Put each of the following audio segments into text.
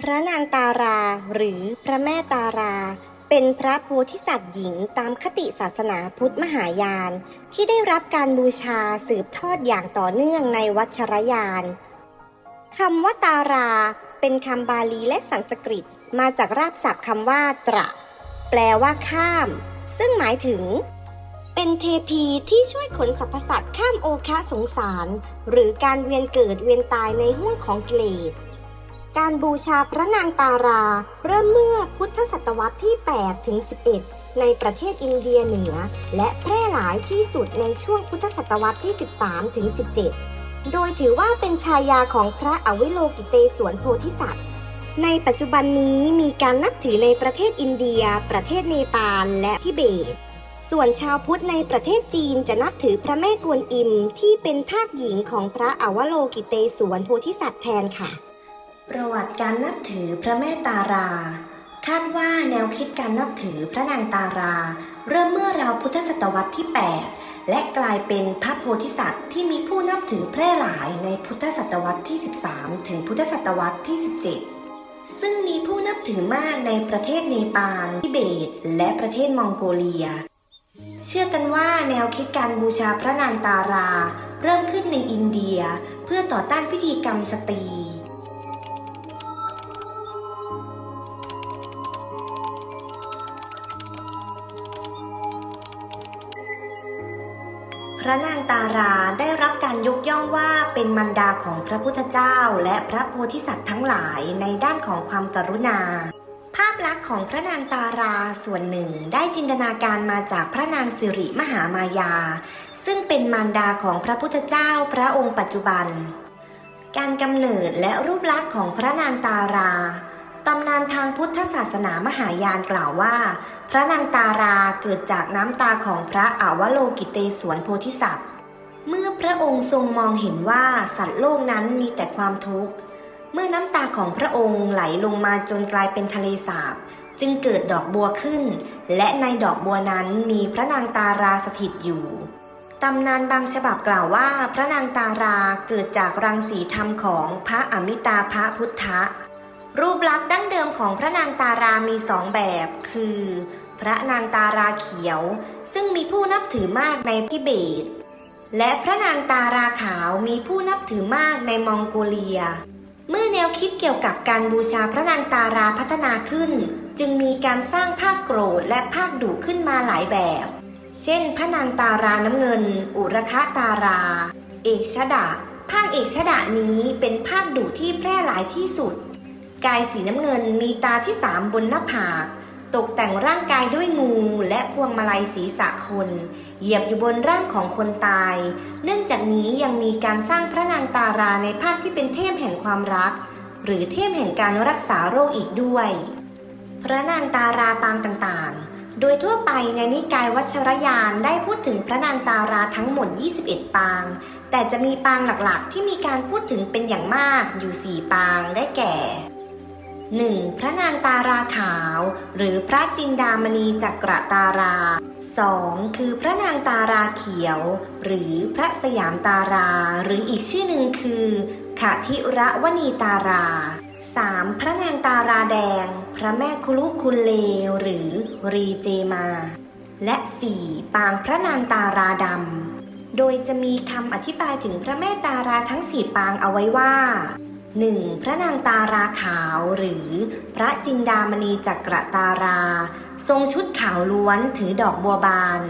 พระนางตาราหรือพระแม่ตารา เป็นพระโพธิสัตว์หญิงตามคติศาสนาพุทธมหายาน ที่ได้รับการบูชาสืบทอดอย่างต่อเนื่องในวัชรยานคำว่าตารา เป็นคำบาลีและสันสกฤตมาจากรากศัพท์คำว่า ตระ แปลว่าข้าม ซึ่งหมายถึง เป็นเทพีที่ช่วยขนสรรพสัตว์ข้ามโอคะสงสาร หรือการเวียนเกิดเวียนตายในห้วงของกิเลส การบูชาพระนางตารา เริ่มเมื่อพุทธศตวรรษที่ 8 ถึง 11 ในประเทศอินเดียเหนือ และแพร่หลายที่สุดในช่วงพุทธศตวรรษที่ 13 ถึง 17 โดยถือว่าเป็นชายาของพระอวิโลกิเตศวนโพธิสัตว์ ในปัจจุบันนี้มีการนับถือในประเทศอินเดีย ประเทศเนปาล และทิเบต ส่วนชาวพุทธในประเทศจีนจะนับถือพระแม่กวนอิมที่เป็นภาคหญิงของพระอวโลกิเตศวนโพธิสัตว์แทนค่ะ ประวัติการนับถือพระแม่ตารา คาดว่าแนวคิดการนับถือพระนางตารา เริ่มเมื่อราวพุทธศตวรรษที่ 8 และกลายเป็นพระโพธิสัตว์ที่มีผู้นับถือแพร่หลายในพุทธศตวรรษที่ 13 ถึงพุทธศตวรรษที่ 17 ซึ่งมีผู้นับถือมากในประเทศเนปาลทิเบต และประเทศมองโกเลีย เชื่อกันว่าแนวคิดการบูชาพระนางตารา เริ่มขึ้นในอินเดีย เพื่อต่อต้านพิธีกรรมสตรี พระนางตาราได้รับการยกย่องว่าเป็นมารดาของพระพุทธเจ้า และพระโพธิสัตว์ทั้งหลายในด้านของความกรุณา ภาพลักษณ์ของพระนางตาราส่วนหนึ่งได้จินตนาการมาจากพระนางสิริมหามายา ซึ่งเป็นมารดาของพระพุทธเจ้าพระองค์ปัจจุบัน การกำเนิดและรูปลักษณ์ของพระนางตาราตำนานทางพุทธศาสนามหายานกล่าวว่า ระนางตาราเกิดจากน้ำตาของพระอาวโลกิเตศวนโพธิสัตว์ เมื่อพระองค์ทรงมองเห็นว่าสัตว์โลกนั้นมีแต่ความทุกข์ เมื่อน้ำตาของพระองค์ไหลลงมาจนกลายเป็นทะเลสาบ จึงเกิดดอกบัวขึ้น และในดอกบัวนั้นมีพระนางตาราสถิตอยู่ตำนานบางฉบับกล่าวว่าพระนางตาราเกิดจากรังสีธรรมของพระอมิตาภพุทธะรูปลักษณ์ดั้งเดิมของพระนางตารามีสองแบบ คือ พระนางตาราเขียว ซึ่งมีผู้นับถือมากในทิเบต และพระนางตาราขาวมีผู้นับถือมากในมองโกเลีย เมื่อแนวคิดเกี่ยวกับการบูชาพระนางตาราพัฒนาขึ้น จึงมีการสร้างภาคโกรธและภาคดุขึ้นมาหลายแบบ เช่น พระนางตาราน้ำเงิน อุรคะตารา เอกชดะภาคเอกชดะนี้เป็นภาคดุที่แพร่หลายที่สุด กายสีน้ำเงินมีตาที่สามบนหน้าผาก ตกแต่งร่างกายด้วยงูและพวงมาลัยศีรษะคน เหยียบอยู่บนร่างของคนตาย เนื่องจากนี้ยังมีการสร้างพระนางตาราในภาคที่เป็นเทพแห่งความรัก หรือเทพแห่งการรักษาโรคอีกด้วย พระนางตาราปางต่างๆ โดยทั่วไปในนิกายวัชรยานได้พูดถึงพระนางตาราทั้งหมด 21 ปาง แต่จะมีปางหลักๆ ที่มีการพูดถึงเป็นอย่างมากอยู่ 4 ปางได้แก่ 1. พระนางตาราขาว หรือพระจินดามณีจักรตารา 2. คือพระนางตาราเขียว หรือพระสยามตารา หรืออีกชื่อหนึ่งคือขะทิระวณีตารา 3. พระนางตาราแดง พระแม่คุลุคุณเลวหรือรีเจมา และ 4. ปางพระนางตาราดำโดยจะมีคำอธิบายถึงพระแม่ตาราทั้งสี่ปางเอาไว้ว่า 1. พระนางตาราขาวหรือพระจินดามณีจักรตารา ทรงชุดขาวล้วนถือดอกบัวบาน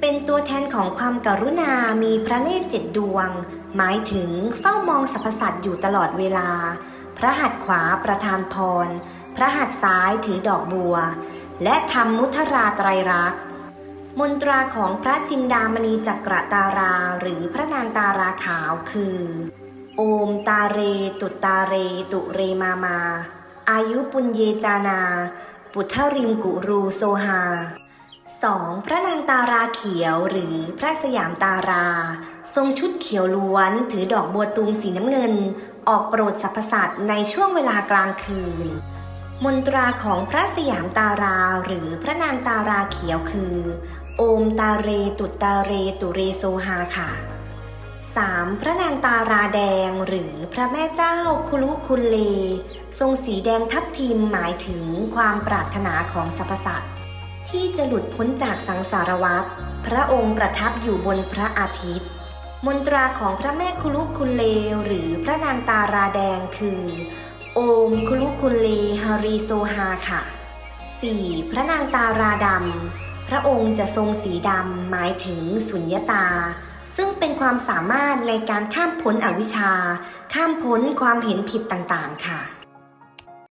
เป็นตัวแทนของความกรุณามีพระเนตรเจ็ดดวง หมายถึงเฝ้ามองสรรพสัตว์อยู่ตลอดเวลา พระหัตถ์ขวาประทานพร พระหัตถ์ซ้ายถือดอกบัว และทำมุทราไตรรักษมนตราของพระจินดามณีจักรตาราหรือพระนางตาราขาวคือ โอมตาเร ตุตาเร ตุเรมามา อายุปุญเยจานา ปุทธริมกุรูโซฮา 2. พระนางตาราเขียวหรือพระสยามตารา ทรงชุดเขียวล้วนถือดอกบัวตูมสีน้ำเงิน ออกโปรดสรรพสัตว์ในช่วงเวลากลางคืน มนตราของพระสยามตาราหรือพระนางตาราเขียวคือ โอมตาเรตุตาเรตุเรโซฮาค่ะ 3. พระนางตาราแดงหรือพระแม่เจ้าคุลุคุลเล ทรงสีแดงทับทิมหมายถึงความปรารถนาของสรรพสัตว์ที่จะหลุดพ้นจากสังสารวัฏพระองค์ประทับอยู่บนพระอาทิตย์ มนตราของพระแม่คุลุคุลเลหรือพระนางตาราแดงคือ โอมคุลุคุลเลฮาริโซฮาค่ะ 4. พระนางตาราดำพระองค์จะทรงสีดำหมายถึงสุญญตา ซึ่งเป็นความสามารถในการข้ามพ้นอวิชชา ข้ามพ้นความเห็นผิดต่างๆ ค่ะ